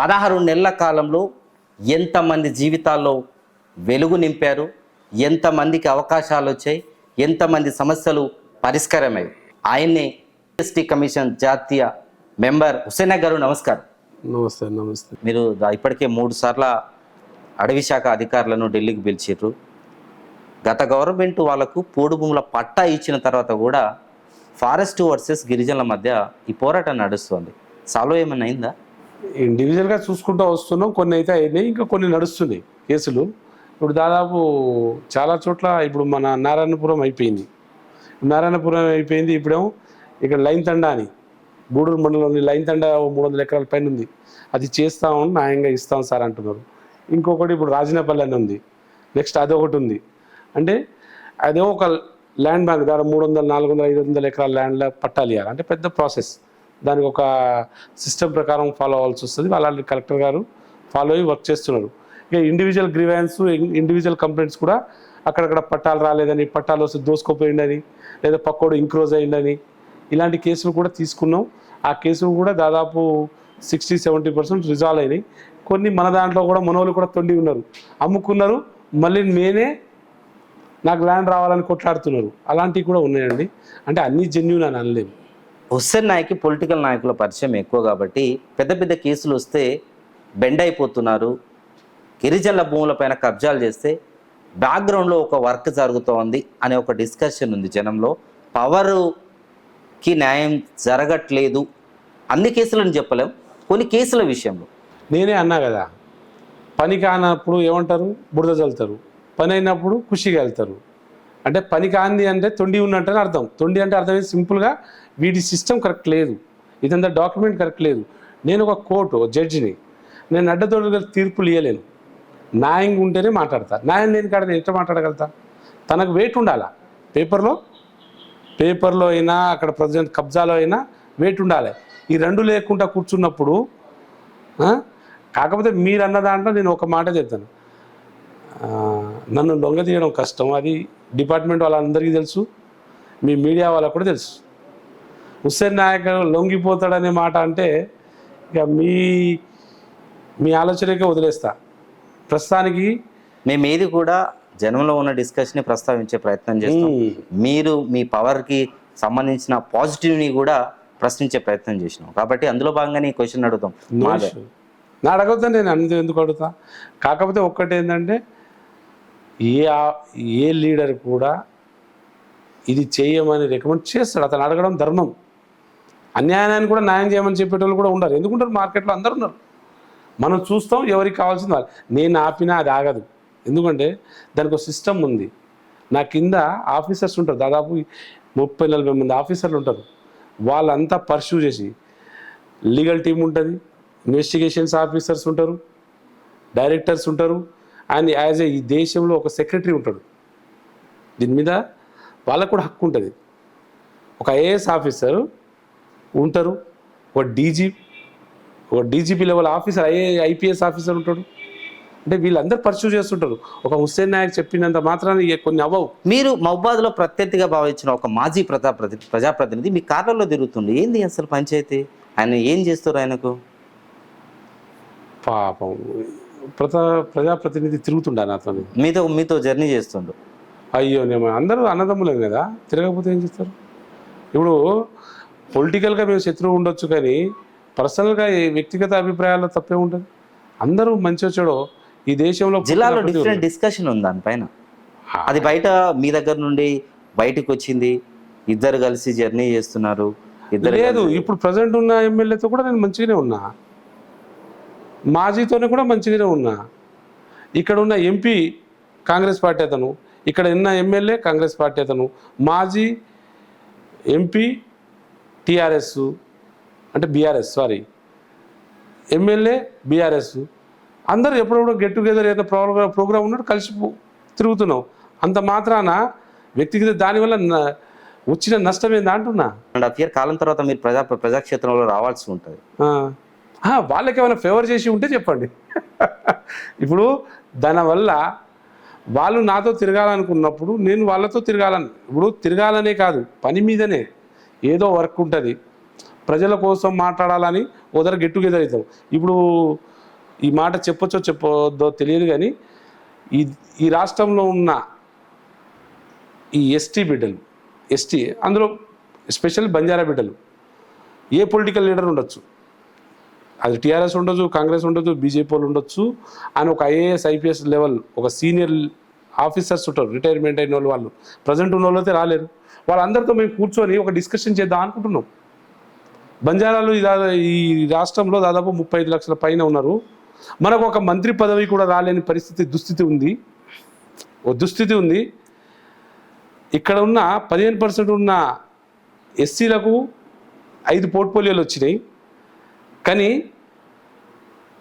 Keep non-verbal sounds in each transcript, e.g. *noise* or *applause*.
పదహారు నెలల కాలంలో ఎంతమంది జీవితాల్లో వెలుగు నింపారు? ఎంతమందికి అవకాశాలు వచ్చాయి? ఎంతమంది సమస్యలు పరిష్కారమయ్యాయి? ఆయన్నే ఎస్టీ కమిషన్ జాతీయ మెంబర్ హుసేనా గారు నమస్కారం. నమస్తే నమస్తే. మీరు ఇప్పటికే మూడు సార్ల అడవి శాఖ అధికారులను ఢిల్లీకి పిలిచారు గత గవర్నమెంట్ వాళ్ళకు పోడు భూముల పట్టా ఇచ్చిన తర్వాత కూడా ఫారెస్ట్ వర్సెస్ గిరిజనుల మధ్య ఈ పోరాటం నడుస్తుంది. సాల్వ్ ఏమైనా అయిందా? ఇండివిజువల్గా చూసుకుంటూ వస్తున్నాం. కొన్ని అయితే అయినాయి ఇంకా కొన్ని నడుస్తున్నాయి కేసులు. ఇప్పుడు దాదాపు చాలా చోట్ల ఇప్పుడు మన నారాయణపురం అయిపోయింది. నారాయణపురం అయిపోయింది ఇప్పుడేమో ఇక్కడ లైన్ తండా అని. గూడూరు మండలంలోని లైన్ తండా మూడు వందల ఎకరాల పైన ఉంది. అది చేస్తాం న్యాయంగా ఇస్తాం సార్ అంటున్నారు. ఇంకొకటి ఇప్పుడు రాజనపల్లి అని ఉంది. నెక్స్ట్ అదొకటి ఉంది. అంటే అదే ఒక ల్యాండ్ బ్యాంక్ దాదాపు మూడు వందల నాలుగు వందల ఐదు వందల ఎకరాల ల్యాండ్లో పట్టాలి ఇవ్వాలి అంటే పెద్ద ప్రాసెస్. దానికి ఒక సిస్టమ్ ప్రకారం ఫాలో అవ్వాల్సి వస్తుంది. వాళ్ళ కలెక్టర్ గారు ఫాలో అయ్యి వర్క్ చేస్తున్నారు. ఇక ఇండివిజువల్ గ్రీవెన్స్ ఇండివిజువల్ కంప్లైంట్స్ కూడా అక్కడక్కడ పట్టాలు రాలేదని పట్టాలు వస్తే దోసుకోపోయిందని లేదా పక్కోడు ఇంక్రోజ్ అయిందని ఇలాంటి కేసులు కూడా తీసుకున్నాం. ఆ కేసులు కూడా దాదాపు సిక్స్టీ సెవెంటీ పర్సెంట్ రిజాల్వ్ అయినాయి. కొన్ని మన దాంట్లో కూడా మనోళ్ళు కూడా తొండి ఉన్నారు. అమ్ముకున్నారు. మళ్ళీ నేనే నాకు ల్యాండ్ రావాలని కొట్లాడుతున్నారు. అలాంటివి కూడా ఉన్నాయండి. అంటే అన్ని జెన్యున్ అని అనలేము. హుస్సేన్ నాయక్కి పొలిటికల్ నాయకుల పరిచయం ఎక్కువ కాబట్టి పెద్ద పెద్ద కేసులు వస్తే బెండ్ అయిపోతున్నారు. గిరిజనుల భూములపైన కబ్జాలు చేస్తే బ్యాక్గ్రౌండ్లో ఒక వర్క్ జరుగుతోంది అనే ఒక డిస్కషన్ ఉంది జనంలో. పవర్కి న్యాయం జరగట్లేదు. అన్ని కేసులను చెప్పలేం. కొన్ని కేసుల విషయంలో. నేనే అన్నా కదా పని కానప్పుడు ఏమంటారు? బురద చల్లుతారు పని అయినప్పుడు ఖుషిగా వెళ్తారు. అంటే పని కాంది అంటే తొండి ఉన్నట్టు అని అర్థం. తొండి అంటే అర్థం సింపుల్గా వీటి సిస్టమ్ కరెక్ట్ లేదు. ఇదంతా డాక్యుమెంట్ కరెక్ట్ లేదు. నేను ఒక కోర్టు జడ్జిని నేను అడ్డదొడ్డుగా తీర్పులు ఇవ్వలేను న్యాయంగా ఉంటేనే మాట్లాడతా. న్యాయం లేని కాడ నేను ఎట్లా మాట్లాడగలుగుతా? తనకు వెయిట్ ఉండాలా? పేపర్లో? పేపర్లో అయినా అక్కడ ప్రజెంట్ కబ్జాలో అయినా వెయిట్ ఉండాలి. ఈ రెండు లేకుండా కూర్చున్నప్పుడు కాకపోతే మీరు అన్న దాంట్లో నేను ఒక మాట చెప్తాను. నన్ను లొంగ తీయడం కష్టం. అది డిపార్ట్మెంట్ వాళ్ళందరికీ తెలుసు. మీ మీడియా వాళ్ళకు కూడా తెలుసు. హుస్సేన్ నాయక్ లొంగిపోతాడనే మాట అంటే ఇక మీ మీ ఆలోచనకే వదిలేస్తా. ప్రస్తుతానికి మేము ఏది కూడా జనంలో ఉన్న డిస్కషన్ని ప్రస్తావించే ప్రయత్నం చేస్తాం. మీరు మీ పవర్కి సంబంధించిన పాజిటివ్ని కూడా ప్రశ్నించే ప్రయత్నం చేసినాం. కాబట్టి అందులో భాగంగానే ఈ క్వశ్చన్ అడుగుతాం. నా అడగొద్దా నేను అందు ఎందుకు అడుగుతా? కాకపోతే ఒక్కటి ఏంటంటే ఏ ఏ లీడర్ కూడా ఇది చేయమని రికమెండ్ చేస్తాడు. అతను అడగడం ధర్మం. అన్యాయాన్ని కూడా న్యాయం చేయమని చెప్పేటోళ్ళు కూడా ఉండరు ఎందుకుంటారు? మార్కెట్లో అందరు ఉన్నారు. మనం చూస్తాం ఎవరికి కావాల్సింది వాళ్ళు. నేను ఆపినా అది ఆగదు. ఎందుకంటే దానికి ఒక సిస్టమ్ ఉంది. నా కింద ఆఫీసర్స్ ఉంటారు. దాదాపు ముప్పై నలభై మంది ఆఫీసర్లు ఉంటారు. వాళ్ళంతా పర్స్యూ చేసి లీగల్ టీం ఉంటుంది. ఇన్వెస్టిగేషన్స్ ఆఫీసర్స్ ఉంటారు. డైరెక్టర్స్ ఉంటారు. అండ్ యాజ్ ఏ ఈ దేశంలో ఒక సెక్రటరీ ఉంటాడు. దీని మీద వాళ్ళకు కూడా హక్కు ఉంటుంది. ఒక ఐఏఎస్ ఆఫీసర్ ఉంటారు. ఒక డీజీ ఒక DGP level officer IA IPS officer ఉంటాడు. అంటే వీళ్ళందరూ పర్సూ చేస్తుంటారు. ఒక హుస్సేన్ నాయక్ చెప్పినంత మాత్రాన ఇక కొన్ని అవ్వవు. మీరు మహబాద్లో ప్రత్యర్థిగా భావించిన ఒక మాజీ ప్రజా ప్రతి ప్రజాప్రతినిధి మీ కార్లలో తిరుగుతుండే. ఏంది అసలు పంచాయతీ? ఆయన ఏం చేస్తారు ఆయనకు? పాపం. ప్రజా ప్రజాప్రతినిధి తిరుగుతుండా నాతో మీతో మీతో జర్నీ చేస్తుండు. అయ్యో నేను అందరూ అన్నదమ్ములేం కదా. తిరగకపోతే ఏం చేస్తారు? ఇప్పుడు పొలిటికల్గా మేము శత్రువు ఉండొచ్చు కానీ పర్సనల్గా వ్యక్తిగత అభిప్రాయాల్లో తప్పే ఉంటుంది. అందరూ మంచి వచ్చాడో ఈ దేశంలో జిల్లాలో డిఫరెంట్ డిస్కషన్ ఉంది దానిపైన. అది బయట మీ దగ్గర నుండి బయటకు వచ్చింది ఇద్దరు కలిసి జర్నీ చేస్తున్నారు ఇద్దరు లేదు ఇప్పుడు ప్రజెంట్ ఉన్న ఎమ్మెల్యేతో కూడా నేను మంచిగానే ఉన్నా. మాజీతోనే కూడా మంచిగానే ఉన్నా. ఇక్కడ ఉన్న ఎంపీ కాంగ్రెస్ పార్టీ అతను ఇక్కడ ఉన్న ఎమ్మెల్యే కాంగ్రెస్ పార్టీ అతను మాజీ ఎంపీ టిఆర్ఎస్ అంటే బీఆర్ఎస్ సారీ ఎమ్మెల్యే బీఆర్ఎస్. అందరూ ఎప్పుడప్పుడు గెట్ టుగెదర్ ఏదైనా ప్రోగ్రామ్ ప్రోగ్రామ్ ఉన్నట్టు కలిసి తిరుగుతున్నాం. అంత మాత్రాన వ్యక్తిగత దానివల్ల వచ్చిన నష్టం ఏందా అంటున్నా? అండ్ హాఫ్ ఇయర్ కాలం తర్వాత మీరు ప్రజా ప్రజాక్షేత్రంలో రావాల్సి ఉంటుంది. వాళ్ళకి ఏమైనా ఫేవర్ చేసి ఉంటే చెప్పండి. *laughs* ఇప్పుడు దానివల్ల వాళ్ళు నాతో తిరగాలనుకున్నప్పుడు నేను వాళ్ళతో తిరగాలని ఇప్పుడు తిరగాలనే కాదు పని మీదనే. ఏదో వర్క్ ఉంటుంది. ప్రజల కోసం మాట్లాడాలని ఓదర గెట్ టుగెదర్ అవుతాం. ఇప్పుడు ఈ మాట చెప్పొచ్చో చెప్పొద్దో తెలియదు కానీ ఈ ఈ రాష్ట్రంలో ఉన్న ఈ ఎస్టీ బిడ్డలు ఎస్టీ అందులో స్పెషల్ బంజారా బిడ్డలు ఏ పొలిటికల్ లీడర్ ఉండొచ్చు? అది టీఆర్ఎస్ ఉండొచ్చు కాంగ్రెస్ ఉండొచ్చు బీజేపీ వాళ్ళు ఉండొచ్చు అని ఒక ఐఏఎస్ ఐపీఎస్ లెవెల్ ఒక సీనియర్ ఆఫీసర్స్ ఉంటారు రిటైర్మెంట్ అయిన వాళ్ళు వాళ్ళు. ప్రజెంట్ ఉన్న వాళ్ళు అయితే రాలేరు. వాళ్ళందరితో మేము కూర్చొని ఒక డిస్కషన్ చేద్దాం అనుకుంటున్నాం. బంజారాలు ఈ ఈ రాష్ట్రంలో దాదాపు ముప్పై ఐదు లక్షల పైన ఉన్నారు. మనకు ఒక మంత్రి పదవి కూడా రాలేని పరిస్థితి దుస్థితి ఉంది. ఓ దుస్థితి ఉంది. ఇక్కడ ఉన్న పదిహేను పర్సెంట్ ఉన్న ఎస్సీలకు ఐదు పోర్ట్ఫోలియోలు వచ్చినాయి. కానీ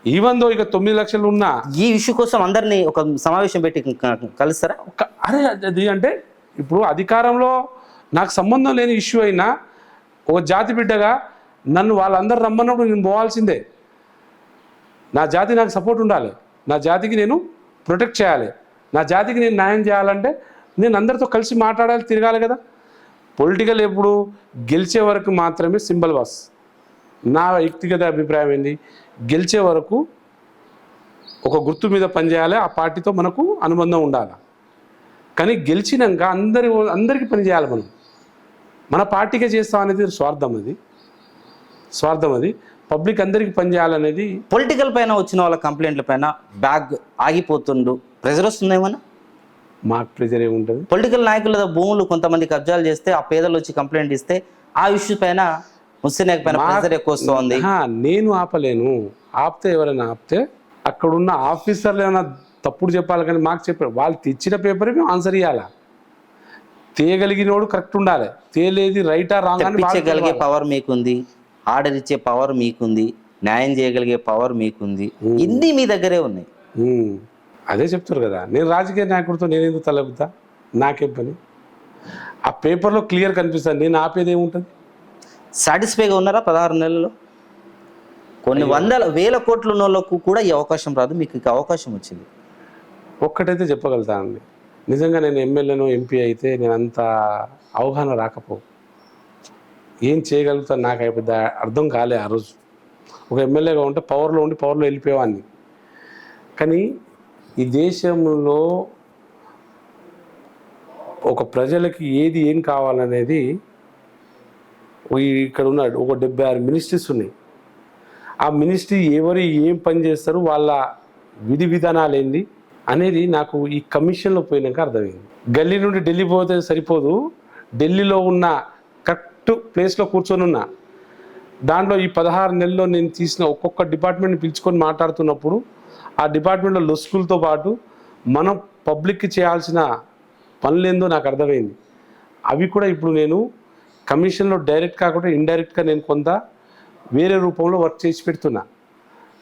ఈవెన్ దో ఇక తొమ్మిది లక్షలు ఉన్న ఈ ఇష్యూ కోసం అందరినీ ఒక సమావేశం పెట్టి కలుస్తారా? ఒక అరే అది అంటే ఇప్పుడు అధికారంలో నాకు సంబంధం లేని ఇష్యూ అయినా ఒక జాతి బిడ్డగా నన్ను వాళ్ళందరూ రమ్మన్నప్పుడు నేను పోవాల్సిందే. నా జాతి నాకు సపోర్ట్ ఉండాలి. నా జాతికి నేను ప్రొటెక్ట్ చేయాలి. నా జాతికి నేను న్యాయం చేయాలంటే నేను అందరితో కలిసి మాట్లాడాలి తిరగాలి కదా. పొలిటికల్ ఎప్పుడు గెలిచే వరకు మాత్రమే సింబల్ బాస్ నా వ్యక్తిగత అభిప్రాయం ఏంది? గెలిచే వరకు ఒక గుర్తు మీద పనిచేయాలి ఆ పార్టీతో మనకు అనుబంధం ఉండాలి. కానీ గెలిచినాక అందరి అందరికీ పని చేయాలి మనం. మన పార్టీకే చేస్తాం అనేది స్వార్థం అది. స్వార్థం అది. పబ్లిక్ అందరికీ పని చేయాలనేది పొలిటికల్ పైన వచ్చిన వాళ్ళ కంప్లైంట్ల పైన బ్యాగ్ ఆగిపోతుండు. ప్రెజర్ వస్తుందేమన్నా మాకు ప్రెజర్ ఏముంటుంది? పొలిటికల్ నాయకుల భూములు కొంతమంది కబ్జాలు చేస్తే ఆ పేదలు వచ్చి కంప్లైంట్ ఇస్తే ఆ ఇష్యూ పైన ముస్లిం పైన ప్రెజర్ ఎక్కువ వస్తుంది. నేను ఆపలేను. ఆపితే ఎవరైనా ఆపితే అక్కడున్న ఆఫీసర్లు ఏమైనా తప్పుడు చెప్పాలి కానీ మాకు చెప్పారు వాళ్ళు తెచ్చిన పేపర్ మేము ఆన్సర్ ఇవ్వాలా తేయగలిగినోడు కరెక్ట్ ఉండాలి. తేలేది రైటా రాంగ్ తెప్పించగలిగే పవర్ మీకుంది. ఆర్డర్ ఇచ్చే పవర్ మీకుంది. న్యాయం చేయగలిగే పవర్ మీకుంది. ఇన్ని మీ దగ్గరే ఉన్నాయి. అదే చెప్తారు కదా. నేను రాజకీయ నాయకుడితో నేను ఎందుకు తలపుతా నాకేం పని? ఆ పేపర్లో క్లియర్ కనిపిస్తుంది. నేను ఆపేది ఏముంటుంది? సాటిస్ఫైగా ఉన్నారా పదహారు నెలల్లో? కొన్ని వందల వేల కోట్ల ఉన్న వాళ్ళకు కూడా ఈ అవకాశం రాదు మీకు ఇక అవకాశం వచ్చింది. ఒక్కటైతే చెప్పగలుగుతానండి నిజంగా నేను ఎమ్మెల్యేనో ఎంపీ అయితే నేను అంత అవగాహన రాకపో ఏం చేయగలుగుతాను నాకు పెద్ద అర్థం కాలే ఆ రోజు. ఒక ఎమ్మెల్యేగా ఉంటే పవర్లో ఉండి పవర్లో వెళ్ళిపోయేవాడిని. కానీ ఈ దేశంలో ఒక ప్రజలకి ఏది ఏం కావాలనేది ఇక్కడ ఉన్నాడు ఒక డెబ్బై ఆరు మినిస్ట్రీస్ ఉన్నాయి. ఆ మినిస్ట్రీ ఎవరు ఏం పని చేస్తారు వాళ్ళ విధి విధానాలు ఏంది అనేది నాకు ఈ కమిషన్లో పోయినాక అర్థమైంది. గల్లీ నుండి ఢిల్లీ పోతే సరిపోదు ఢిల్లీలో ఉన్న కరెక్ట్ ప్లేస్లో కూర్చొని ఉన్నా. దాంట్లో ఈ పదహారు నెలల్లో నేను తీసిన ఒక్కొక్క డిపార్ట్మెంట్ని పిలుచుకొని మాట్లాడుతున్నప్పుడు ఆ డిపార్ట్మెంట్లో లొసుకులతో పాటు మనం పబ్లిక్కి చేయాల్సిన పనులేందో నాకు అర్థమైంది. అవి కూడా ఇప్పుడు నేను కమిషన్లో డైరెక్ట్ కాకుండా ఇండైరెక్ట్గా నేను కొంత వేరే రూపంలో వర్క్ చేసి పెడుతున్నా.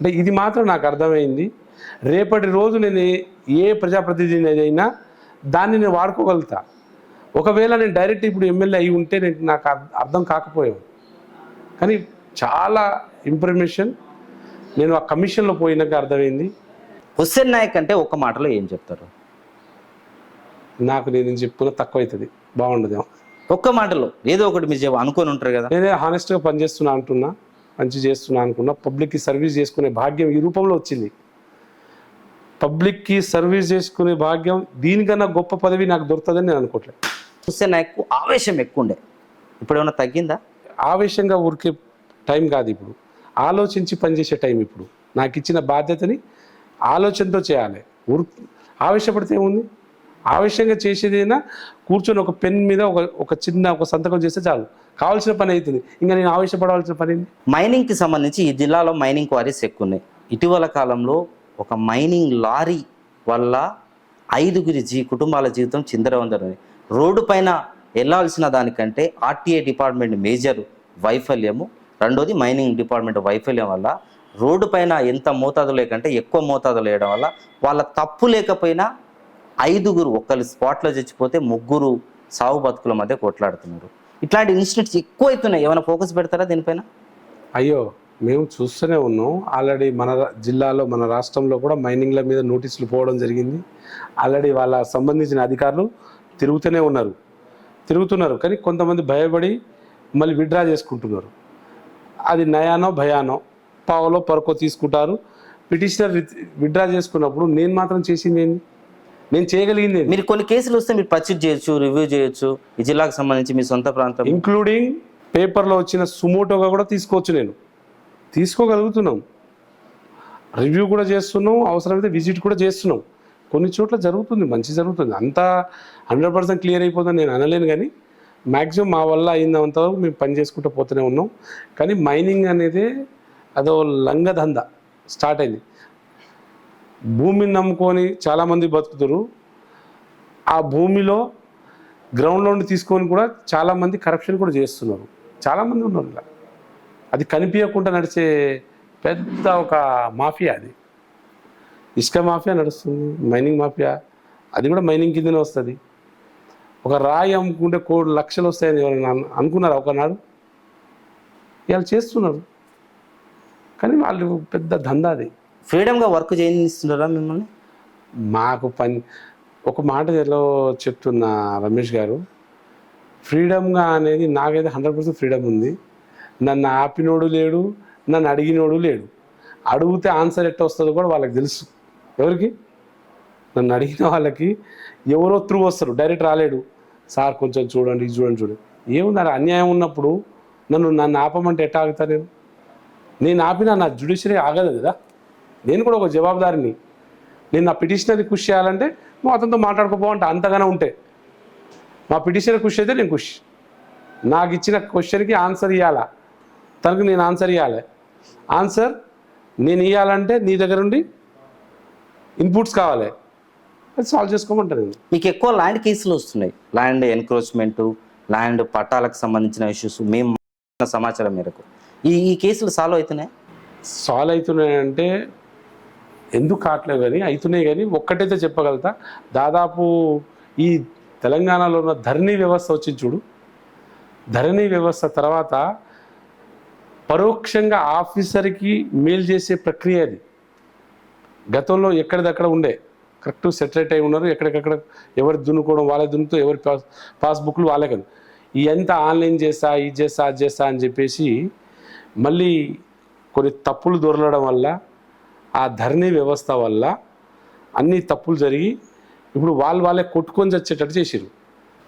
అంటే ఇది మాత్రం నాకు అర్థమైంది. రేపటి రోజు నేను ఏ- ప్రజాప్రతినిధి అయినా దాన్ని నేను వాడుకోగలుగుతా. ఒకవేళ నేను డైరెక్ట్ ఇప్పుడు ఎమ్మెల్యే అయి ఉంటే నేను నాకు అర్థ- అర్థం కాకపోయాం కానీ చాలా ఇన్ఫర్మేషన్ నేను ఆ కమిషన్లో పోయినాక అర్థమైంది. హుస్సేన్ నాయక్ అంటే ఒక్క మాటలో ఏం చెప్తారు? నాకు నేను చెప్పుకున్న తక్కువ అవుతుంది బాగుండదేమో. ఒక్క మాటలో ఏదో ఒకటి మీరు అనుకొని ఉంటారు కదా. నేనే హానెస్ట్గా పనిచేస్తున్నా అంటున్నా మంచి చేస్తున్నా అనుకున్నా పబ్లిక్కి సర్వీస్ చేసుకునే భాగ్యం ఈ రూపంలో వచ్చింది. పబ్లిక్కి సర్వీస్ చేసుకునే భాగ్యం దీనికన్నా గొప్ప పదవి నాకు దొరుకుతుందని నేను అనుకోవట్లేదు హుస్సేన్ నాయక్ ఆవేశం ఎక్కువ ఉండే. ఇప్పుడు ఏమైనా తగ్గిందా? ఆవేశంగా ఊరికే టైం కాదు ఇప్పుడు. ఆలోచించి పనిచేసే టైం ఇప్పుడు. నాకు ఇచ్చిన బాధ్యతని ఆలోచనతో చేయాలి. ఊరు ఆవేశపడితే ఏముంది? ఆవశ్యంగా చేసేదైనా కూర్చొని ఒక పెన్ మీద ఒక ఒక చిన్న ఒక సంతకం చేస్తే చాలు. కావాల్సిన పని అవుతుంది ఇంకా నేను ఆవేశపడవలసిన పని మైనింగ్కి సంబంధించి ఈ జిల్లాలో మైనింగ్ క్వారీస్ ఎక్కువ ఉన్నాయి ఇటీవల కాలంలో ఒక మైనింగ్ లారీ వల్ల ఐదుగురి జీ కుటుంబాల జీవితం చిందరవందరని రోడ్డు పైన వెళ్ళాల్సిన దానికంటే ఆర్టీఏ డిపార్ట్మెంట్ మేజర్ వైఫల్యము రెండోది మైనింగ్ డిపార్ట్మెంట్ వైఫల్యం వల్ల రోడ్డు పైన ఎంత మోతాదు లేకంటే ఎక్కువ మోతాదు లేయడం వల్ల వాళ్ళ తప్పు లేకపోయినా ఐదుగురు ఒకళ్ళు స్పాట్లో చచ్చిపోతే ముగ్గురు సావు బతుకుల మధ్య కొట్లాడుతున్నారు. ఇట్లాంటి ఇన్సిడెంట్స్ ఎక్కువ అవుతున్నాయి ఏమైనా ఫోకస్ పెడతారా దీనిపైన? అయ్యో మేము చూస్తూనే ఉన్నాం. ఆల్రెడీ మన జిల్లాలో మన రాష్ట్రంలో కూడా మైనింగ్ల మీద నోటీసులు పోవడం జరిగింది. ఆల్రెడీ వాళ్ళ సంబంధించిన అధికారులు తిరుగుతూనే ఉన్నారు. తిరుగుతున్నారు. కానీ కొంతమంది భయపడి మళ్ళీ విడ్రా చేసుకుంటున్నారు. అది నయానో భయానో పావలో పరకో తీసుకుంటారు. పిటిషనర్ విత్డ్రా చేసుకున్నప్పుడు నేను మాత్రం చేసింది ఏంటి నేను చేయగలిగింది మీరు కొన్ని కేసులు వస్తే మీరు పర్చేజ్ చేయొచ్చు రివ్యూ చేయొచ్చు. ఈ జిల్లాకు సంబంధించి మీ సొంత ప్రాంతం. ఇంక్లూడింగ్ పేపర్లో వచ్చిన సుమోటోగా కూడా తీసుకోవచ్చు నేను. తీసుకోగలుగుతున్నాం. రివ్యూ కూడా చేస్తున్నాం అవసరమైతే విజిట్ కూడా చేస్తున్నాం. కొన్ని చోట్ల జరుగుతుంది మంచి జరుగుతుంది. అంతా హండ్రెడ్ పర్సెంట్ క్లియర్ అయిపోతుందని నేను అనలేను కానీ మ్యాక్సిమం మా వల్ల అయినంత వరకు మేము పని చేసుకుంటూ పోతూనే ఉన్నాం. కానీ మైనింగ్ అనేది అదో లంగదంద స్టార్ట్ అయింది. భూమిని నమ్ముకొని చాలామంది బతుకుతారు. ఆ భూమిలో గ్రౌండ్లో నుండి తీసుకొని కూడా చాలామంది కరప్షన్ కూడా చేస్తున్నారు. చాలామంది ఉన్నారు ఇలా. అది కనిపించకుండా నడిచే పెద్ద ఒక మాఫియా అది. ఇసుక మాఫియా నడుస్తుంది మైనింగ్ మాఫియా. అది కూడా మైనింగ్ కిందనే వస్తుంది. ఒక రాయి అమ్ముకుంటే కోటి లక్షలు వస్తాయని ఎవరైనా అనుకున్నారు ఒకనాడు? ఇవాళ చేస్తున్నారు. కానీ వాళ్ళు పెద్ద దందా అది. ఫ్రీడమ్గా వర్క్ చేయనిస్తున్నారా మిమ్మల్ని? మాకు పని ఒక మాట ఎలా చెప్తున్నా రమేష్ గారు ఫ్రీడమ్గా అనేది నాకైతే హండ్రెడ్ పర్సెంట్ ఫ్రీడమ్ ఉంది. నన్ను ఆపినోడు లేడు నన్ను అడిగినోడు లేడు. అడిగితే ఆన్సర్ ఎట్ట వస్తుందో కూడా వాళ్ళకి తెలుసు. ఎవరికి? నన్ను అడిగిన వాళ్ళకి ఎవరో త్రూ వస్తారు డైరెక్ట్ రాలేడు. సార్ కొంచెం చూడండి చూడండి చూడండి. ఏముంది అలా అన్యాయం ఉన్నప్పుడు నన్ను నన్ను ఆపమంటే ఎట్లా ఆగుతా నేను? నేను ఆపినా నా జుడిషియరీ ఆగదు కదా? నేను కూడా ఒక జవాబుదారిని. నేను నా పిటిషనర్ని కృషి చేయాలంటే నువ్వు అతనితో మాట్లాడుకోపో అంటే అంతగానే ఉంటే. మా పిటిషనర్ కృషి అయితే నేను కృషి. నాకు ఇచ్చిన క్వశ్చన్కి ఆన్సర్ ఇవ్వాలా తనకు నేను ఆన్సర్ ఇవ్వాలి ఆన్సర్ నేను ఇవ్వాలంటే నీ దగ్గర నుండి ఇన్పుట్స్ కావాలి. అది సాల్వ్ చేసుకోమంటాను నేను మీకు ఎక్కువ ల్యాండ్ కేసులు వస్తున్నాయి. ల్యాండ్ ఎన్క్రోచ్మెంట్ ల్యాండ్ పట్టాలకు సంబంధించిన ఇష్యూస్ మేము సమాచారం మేరకు. ఈ ఈ కేసులు సాల్వ్ అవుతున్నాయి? సాల్వ్ అవుతున్నాయంటే ఎందుకు కావట్లేవు కానీ అవుతున్నాయి కానీ ఒక్కటైతే చెప్పగలుగుతా. దాదాపు ఈ తెలంగాణలో ఉన్న ధరణి వ్యవస్థ వచ్చి చూడు. ధరణి వ్యవస్థ తర్వాత పరోక్షంగా ఆఫీసర్కి మేలు చేసే ప్రక్రియ అది. గతంలో ఎక్కడిదక్కడ ఉండే. కరెక్ట్ సెటరేట్ అయి ఉన్నారు. ఎక్కడికక్కడ ఎవరు దున్నుకోవడం వాళ్ళే దున్నుతూ ఎవరి పాస్ పాస్బుక్లు వాళ్ళే కదా. ఇదంతా ఆన్లైన్ చేస్తా ఇది చేస్తా అది చేస్తా అని చెప్పేసి మళ్ళీ కొన్ని తప్పులు దొరలడం వల్ల ఆ ధరణి వ్యవస్థ వల్ల అన్ని తప్పులు జరిగి ఇప్పుడు వాళ్ళు వాళ్ళే కొట్టుకొని చచ్చేటట్టు చేసిరు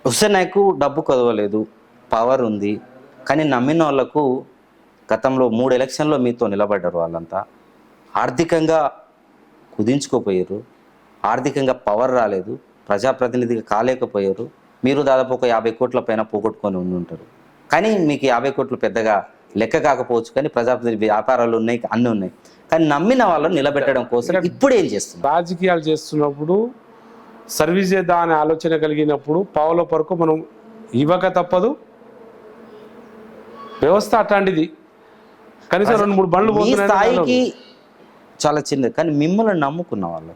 హుస్సేన్ నాయకు డబ్బు కదవలేదు పవర్ ఉంది. కానీ నమ్మిన వాళ్ళకు గతంలో మూడు ఎలక్షన్లో మీతో నిలబడ్డారు వాళ్ళంతా. ఆర్థికంగా కుదించుకోపోయారు ఆర్థికంగా పవర్ రాలేదు. ప్రజాప్రతినిధిగా కాలేకపోయారు మీరు దాదాపు ఒక యాభై కోట్ల పైన పోగొట్టుకొని ఉండి ఉంటారు కానీ మీకు యాభై కోట్లు పెద్దగా లెక్క కాకపోవచ్చు కానీ ప్రజాప్రతినిధి వ్యాపారాలు ఉన్నాయి అన్నీ ఉన్నాయి. కానీ నమ్మిన వాళ్ళని నిలబెట్టడం కోసం ఇప్పుడు ఏం చేస్తున్నారు? రాజకీయాలు చేస్తున్నప్పుడు సర్వీస్ చేద్దాం అనే ఆలోచన కలిగినప్పుడు పావుల వరకు మనం ఇవ్వక తప్పదు. వ్యవస్థ అట్లాంటిది. కనీసం రెండు మూడు బండ్లు స్థాయికి చాలా చిన్నది. కానీ మిమ్మల్ని నమ్ముకున్న వాళ్ళు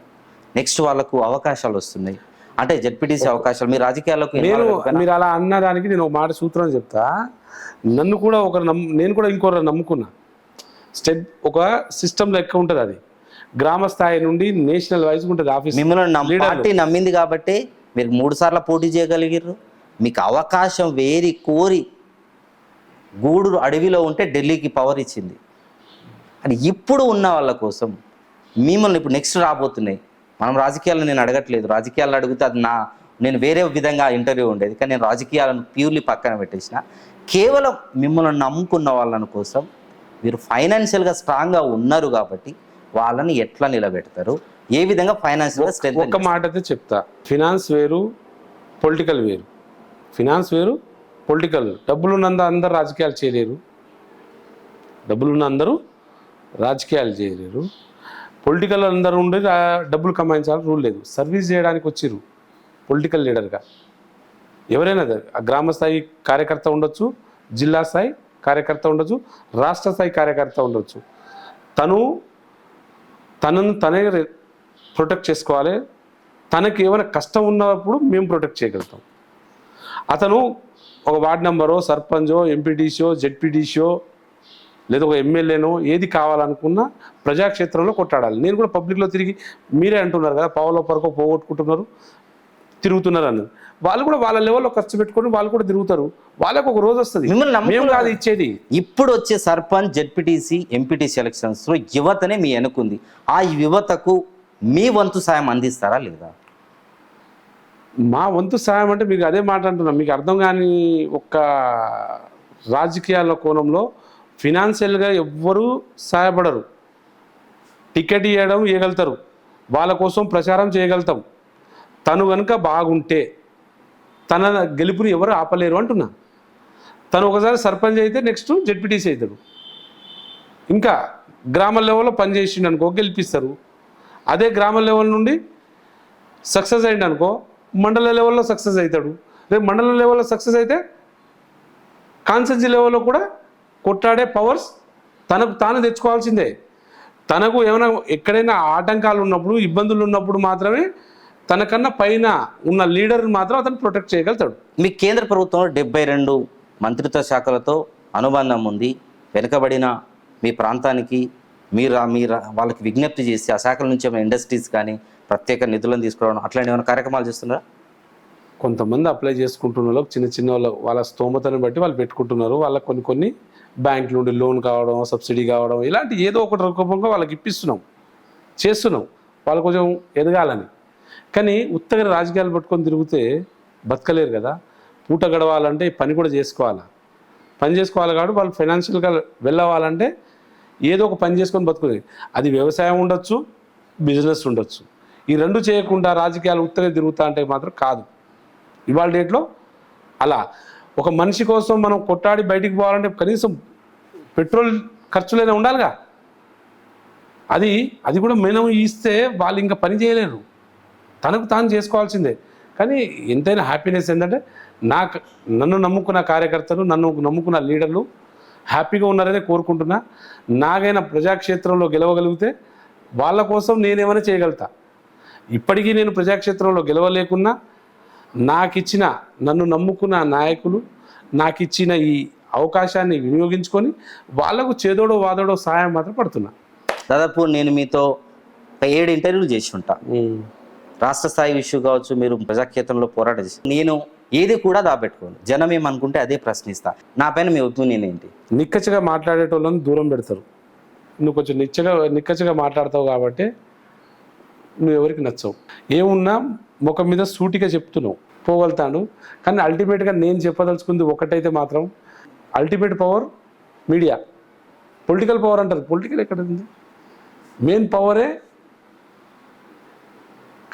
నెక్స్ట్ వాళ్ళకు అవకాశాలు వస్తున్నాయి. అంటే జెడ్పీటీసీ అవకాశాలు మీ రాజకీయాలకు అయిపోయినా- మీరు అలా అన్నదానికి నేను ఒక మాట సూత్రం చెప్తా. నన్ను కూడా ఒకరు నమ్ము నేను కూడా ఇంకొకరు నమ్ముకున్నా. స్టెప్ ఒక సిస్టమ్ లెక్క ఉంటుంది అది. గ్రామ స్థాయి నుండి నేషనల్ వైజ్ ఉంటుంది ఆఫీస్. మిమ్మల్ని. పార్టీ నమ్మింది కాబట్టి మీరు మూడు సార్లు పోటీ చేయగలిగారు మీకు అవకాశం వేరి కోరి గూడూరు అడవిలో ఉంటే ఢిల్లీకి పవర్ ఇచ్చింది. అని ఇప్పుడు ఉన్న వాళ్ళ కోసం మిమ్మల్ని ఇప్పుడు నెక్స్ట్ రాబోతున్నాయి. మనం రాజకీయాలను నేను అడగట్లేదు. రాజకీయాలను అడిగితే అది నా నేను వేరే విధంగా ఇంటర్వ్యూ ఉండేది కానీ నేను రాజకీయాలను ప్యూర్లీ పక్కన పెట్టేసిన. కేవలం మిమ్మల్ని నమ్ముకున్న వాళ్ళని కోసం మీరు ఫైనాన్షియల్గా స్ట్రాంగ్గా ఉన్నారు కాబట్టి వాళ్ళని ఎట్లా నిలబెడతారు? ఏ విధంగా ఫైనాన్షియల్గా స్ట్రెంత్ మాట అయితే చెప్తా. ఫినాన్స్ వేరు పొలిటికల్ వేరు. ఫినాన్స్ వేరు పొలిటికల్. డబ్బులున్నంత అందరు రాజకీయాలు చేయలేరు. డబ్బులున్న అందరూ రాజకీయాలు చేయలేరు. పొలిటికల్ అందరూ ఉండి డబ్బులు కమాయించాలని రూల్ లేదు. సర్వీస్ చేయడానికి వచ్చిర్రు. పొలిటికల్ లీడర్గా. ఎవరైనా ఆ గ్రామ స్థాయి కార్యకర్త ఉండొచ్చు జిల్లా స్థాయి కార్యకర్త ఉండొచ్చు రాష్ట్ర స్థాయి కార్యకర్త ఉండొచ్చు. తను తనను తనే ప్రొటెక్ట్ చేసుకోవాలి. తనకి ఏమైనా కష్టం ఉన్నప్పుడు మేము ప్రొటెక్ట్ చేయగలుగుతాం. అతను ఒక వార్డ్ నెంబరో సర్పంచో ఎంపీటీసో జెడ్పీటీసో లేదా ఒక ఎమ్మెల్యేనో ఏది కావాలనుకున్నా ప్రజాక్షేత్రంలో కొట్టాడాలి. నేను కూడా పబ్లిక్లో తిరిగి మీరే అంటున్నారు కదా పావులో పరకో పోగొట్టుకుంటున్నారు. తిరుగుతున్నారు అన్నది. వాళ్ళు కూడా వాళ్ళ లెవెల్లో ఖర్చు పెట్టుకొని వాళ్ళు కూడా తిరుగుతారు. వాళ్ళకు ఒక రోజు వస్తుంది. మేము కాదు ఇచ్చేది. ఇప్పుడు వచ్చే సర్పంచ్ జెడ్పీటీసీ ఎంపీటీసీ ఎలక్షన్స్లో యువతనే మీ అనుకుంది. ఆ యువతకు మీ వంతు సాయం అందిస్తారా లేదా? మా వంతు సాయం అంటే మీకు అదే మాట అంటున్నాం మీకు అర్థం కాని ఒక్క రాజకీయాల కోణంలో ఫినాన్షియల్గా ఎవ్వరూ సహాయపడరు టికెట్ ఇవ్వడం ఇవ్వగలుగుతారు వాళ్ళ కోసం ప్రచారం చేయగలుగుతాం. తను కనుక బాగుంటే తన గెలుపుని ఎవరు ఆపలేరు అంటున్నా. తను ఒకసారి సర్పంచ్ అయితే నెక్స్ట్ జెడ్పీటీసీ అవుతాడు. ఇంకా గ్రామ లెవెల్లో పనిచేసిండు అనుకో గెలిపిస్తారు. అదే గ్రామ లెవెల్ నుండి సక్సెస్ అయింది అనుకో మండల లెవెల్లో సక్సెస్ అవుతాడు. రేపు మండల లెవెల్లో సక్సెస్ అయితే కాన్సెన్సీ లెవెల్లో కూడా కొట్లాడే పవర్స్ తనకు తాను తెచ్చుకోవాల్సిందే. తనకు ఏమైనా ఎక్కడైనా ఆటంకాలు ఉన్నప్పుడు ఇబ్బందులు ఉన్నప్పుడు మాత్రమే తనకన్నా పైన ఉన్న లీడర్ని మాత్రం అతను ప్రొటెక్ట్ చేయగలుగుతాడు. మీ కేంద్ర ప్రభుత్వంలో డెబ్బై రెండు మంత్రిత్వ శాఖలతో అనుబంధం ఉంది. వెనుకబడిన మీ ప్రాంతానికి మీరు మీరు వాళ్ళకి విజ్ఞప్తి చేసి ఆ శాఖల నుంచి ఏమైనా ఇండస్ట్రీస్ కానీ ప్రత్యేక నిధులను తీసుకోవడం అట్లాంటి ఏమైనా కార్యక్రమాలు చేస్తున్నారా? కొంతమంది అప్లై చేసుకుంటున్న వాళ్ళకి చిన్న చిన్న వాళ్ళ వాళ్ళ స్తోమతను బట్టి వాళ్ళు పెట్టుకుంటున్నారు. వాళ్ళకి కొన్ని కొన్ని బ్యాంక్ నుండి లోన్ కావడం సబ్సిడీ కావడం ఇలాంటి ఏదో ఒకటి రూపంగా వాళ్ళకి ఇప్పిస్తున్నాం చేస్తున్నాం. వాళ్ళు కొంచెం ఎదగాలని. కానీ ఉత్తగా రాజకీయాలు పట్టుకొని తిరిగితే బతకలేరు కదా. పూట గడవాలంటే పని కూడా చేసుకోవాలా? పని చేసుకోవాలి కాబట్టి వాళ్ళు ఫైనాన్షియల్గా వెళ్ళవాలంటే ఏదో ఒక పని చేసుకొని బతుకునేది అది వ్యవసాయం ఉండొచ్చు బిజినెస్ ఉండొచ్చు. ఈ రెండు చేయకుండా రాజకీయాలు ఉత్తగా తిరుగుతా అంటే మాత్రం కాదు. ఇవాళ డేట్లో అలా. ఒక మనిషి కోసం మనం కొట్టాడి బయటికి పోవాలంటే కనీసం పెట్రోల్ ఖర్చులైనా ఉండాలిగా. అది అది కూడా మనం ఇస్తే వాళ్ళు ఇంకా పని చేయలేరు. తనకు తాను చేసుకోవాల్సిందే. కానీ ఎంతైనా హ్యాపీనెస్ ఏంటంటే నాకు నన్ను నమ్ముకున్న కార్యకర్తలు నన్ను నమ్ముకున్న లీడర్లు హ్యాపీగా ఉన్నారనే కోరుకుంటున్నా. నాగైనా ప్రజాక్షేత్రంలో గెలవగలిగితే వాళ్ళ కోసం నేనేమైనా చేయగలుగుతా. ఇప్పటికీ నేను ప్రజాక్షేత్రంలో గెలవలేకున్నా నాకు ఇచ్చిన నన్ను నమ్ముకున్న నాయకులు నాకు ఇచ్చిన ఈ అవకాశాన్ని వినియోగించుకొని వాళ్ళకు చేదోడో వాదోడో సహాయం మాత్రం పడుతున్నా. దాదాపు నేను మీతో ఏడు ఇంటర్వ్యూలు చేసి ఉంటా. రాష్ట్ర స్థాయి ఇష్యూ కావచ్చు మీరు ప్రజాక్షేత్రంలో పోరాటం చేసి నేను ఏది కూడా దాపెట్టుకోను. జనం ఏమనుకుంటే అదే ప్రశ్నిస్తా. నా పైన మీ ఒపీనియన్ ఏంటి? నిక్కచ్చగా మాట్లాడేటోళ్ళని దూరం పెడతారు. నువ్వు కొంచెం నిచ్చగా నిక్కచ్చగా మాట్లాడతావు కాబట్టి నువ్వు ఎవరికి నచ్చవు. ఏమున్నా ముఖం మీద సూటిగా చెప్తున్నావు. పోగలుగుతాను. కానీ అల్టిమేట్గా నేను చెప్పదలుచుకుంది ఒకటైతే మాత్రం ultimate power media political power అంటారు. పొలిటికల్ ఎక్కడ ఉంది మెయిన్ పవరే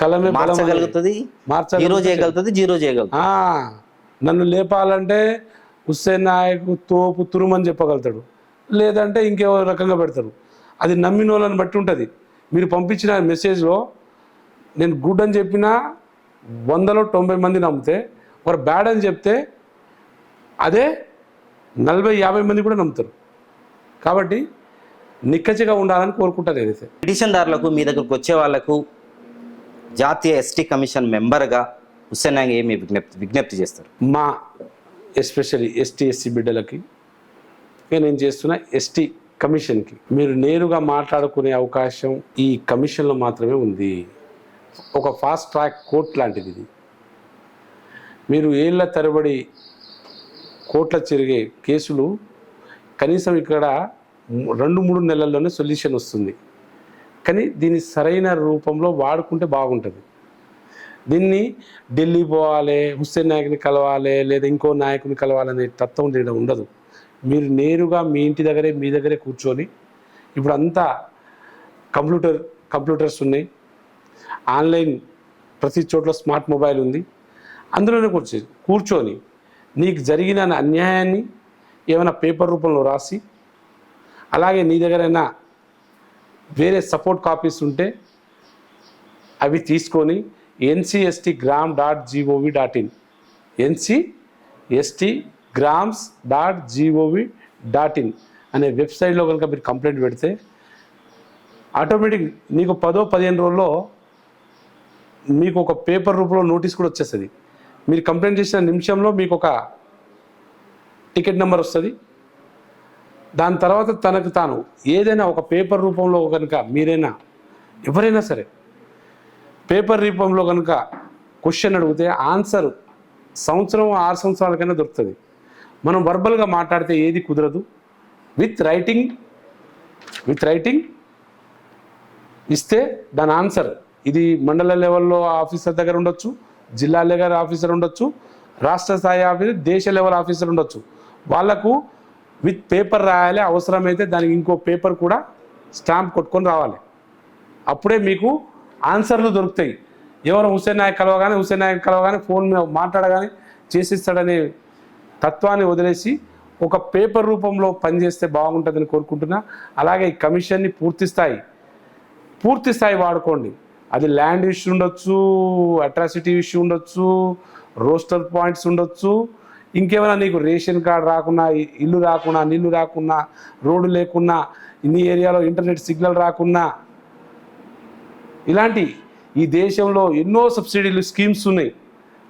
కలమే. మార్చగలుగుతుంది. జీరో చేయగలుగుతుంది జీరో చేయగలుగుతుంది. నన్ను లేపాలంటే హుస్సేన్ నాయక్ తోపు తురుమని చెప్పగలుగుతాడు. లేదంటే ఇంకేవో రకంగా పెడతారు అది నమ్మిన వాళ్ళని బట్టి ఉంటుంది. మీరు పంపించిన మెసేజ్లో నేను గుడ్ అని చెప్పినా వందలో తొంభై మంది నమ్మితే ఒక బ్యాడ్ అని చెప్తే అదే నలభై యాభై మంది కూడా నమ్ముతారు. కాబట్టి నిక్కచ్చిగా ఉండాలని కోరుకుంటాను నేనైతే. పిటిషన్దారులకు మీ దగ్గరకు వచ్చే వాళ్ళకు జాతీయ ఎస్టీ కమిషన్ మెంబర్గా హుస్సేన్ నాగ్ ఏమి విజ్ఞప్తి విజ్ఞప్తి చేస్తారు? మా ఎస్పెషల్లీ ఎస్టీ ఎస్సీ బిడ్డలకి నేను నేను చేస్తున్న ఎస్టీ కమిషన్కి మీరు నేరుగా మాట్లాడుకునే అవకాశం ఈ కమిషన్లో మాత్రమే ఉంది. ఒక ఫాస్ట్ ట్రాక్ కోర్ట్ లాంటిది ఇది. మీరు ఏళ్ళ తరబడి కోర్టుల జరిగే కేసులు కనీసం ఇక్కడ రెండు మూడు నెలల్లోనే సొల్యూషన్ వస్తుంది. కానీ దీన్ని సరైన రూపంలో వాడుకుంటే బాగుంటుంది. దీన్ని ఢిల్లీ పోవాలి హుస్సేన్ నాయకుని కలవాలి లేదా ఇంకో నాయకుని కలవాలనే తత్వం దీంట్లో ఉండదు. మీరు నేరుగా మీ ఇంటి దగ్గరే మీ దగ్గరే కూర్చొని ఇప్పుడు అంతా కంప్యూటర్ కంప్యూటర్స్ ఉన్నాయి. ఆన్లైన్ ప్రతి చోట్ల స్మార్ట్ మొబైల్ ఉంది. అందులోనే కూర్చో కూర్చొని నీకు జరిగిన అన్యాయాన్ని ఏమైనా పేపర్ రూపంలో రాసి అలాగే నీ దగ్గరైనా వేరే సపోర్ట్ కాపీస్ ఉంటే అవి తీసుకొని NCST gram dot gov dot in NCST grams dot gov dot in అనే వెబ్సైట్లో కనుక మీరు కంప్లైంట్ పెడితే ఆటోమేటిక్ నీకు పదో పదిహేను రోజుల్లో మీకు ఒక పేపర్ రూపంలో నోటీస్ కూడా వచ్చేస్తుంది. మీరు కంప్లైంట్ చేసిన నిమిషంలో మీకు ఒక టికెట్ నెంబర్ వస్తుంది. దాని తర్వాత తనకు తాను ఏదైనా ఒక పేపర్ రూపంలో కనుక మీరైనా ఎవరైనా సరే పేపర్ రూపంలో కనుక క్వశ్చన్ అడిగితే ఆన్సర్ సంవత్సరం ఆరు సంవత్సరాలకైనా దొరుకుతుంది. మనం వర్బల్గా మాట్లాడితే ఏది కుదరదు. విత్ రైటింగ్ విత్ రైటింగ్ ఇస్తే దాని ఆన్సర్ ఇది మండల లెవెల్లో ఆఫీసర్ దగ్గర ఉండొచ్చు జిల్లా లెవెల్ ఆఫీసర్ ఉండొచ్చు రాష్ట్ర స్థాయి ఆఫీసర్ దేశ లెవెల్ ఆఫీసర్ ఉండొచ్చు. వాళ్ళకు విత్ పేపర్ రాయాలి అవసరమైతే దానికి ఇంకో పేపర్ కూడా స్టాంప్ కొట్టుకొని రావాలి. అప్పుడే మీకు ఆన్సర్లు దొరుకుతాయి. ఎవరు హుసేన్ నాయక్ కలవగానే హుసేన్ నాయక్ కలవగానే ఫోన్ మీద మాట్లాడగానే చేసిస్తాడనే తత్వాన్ని వదిలేసి ఒక పేపర్ రూపంలో పనిచేస్తే బాగుంటుందని కోరుకుంటున్నా. అలాగే ఈ కమిషన్ని పూర్తి స్థాయి పూర్తి స్థాయి వాడుకోండి. అది ల్యాండ్ ఇష్యూ ఉండొచ్చు అట్రాసిటీ ఇష్యూ ఉండొచ్చు రోస్టర్ పాయింట్స్ ఉండొచ్చు ఇంకేమైనా నీకు రేషన్ కార్డు రాకున్నా ఇల్లు రాకున్నా నీళ్ళు రాకున్నా రోడ్డు లేకున్నా ఇన్ని ఏరియాలో ఇంటర్నెట్ సిగ్నల్ రాకున్నా ఇలాంటి ఈ దేశంలో ఎన్నో సబ్సిడీలు స్కీమ్స్ ఉన్నాయి.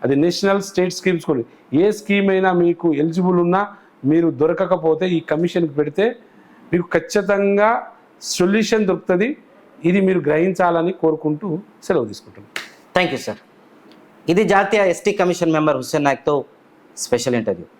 అది నేషనల్ స్టేట్ స్కీమ్స్ కూడా. ఏ స్కీమ్ అయినా మీకు ఎలిజిబుల్ ఉన్నా మీరు దొరకకపోతే ఈ కమిషన్కి పెడితే మీకు ఖచ్చితంగా సొల్యూషన్ దొరుకుతుంది. ఇది మీరు గ్రహించాలని కోరుకుంటూ సెలవు తీసుకుంటున్నాను థ్యాంక్ యూ సార్. ఇది జాతీయ ఎస్టీ కమిషన్ మెంబర్ హుస్సేన్ నాయక్తో స్పెషల్ ఇంటర్వ్యూ.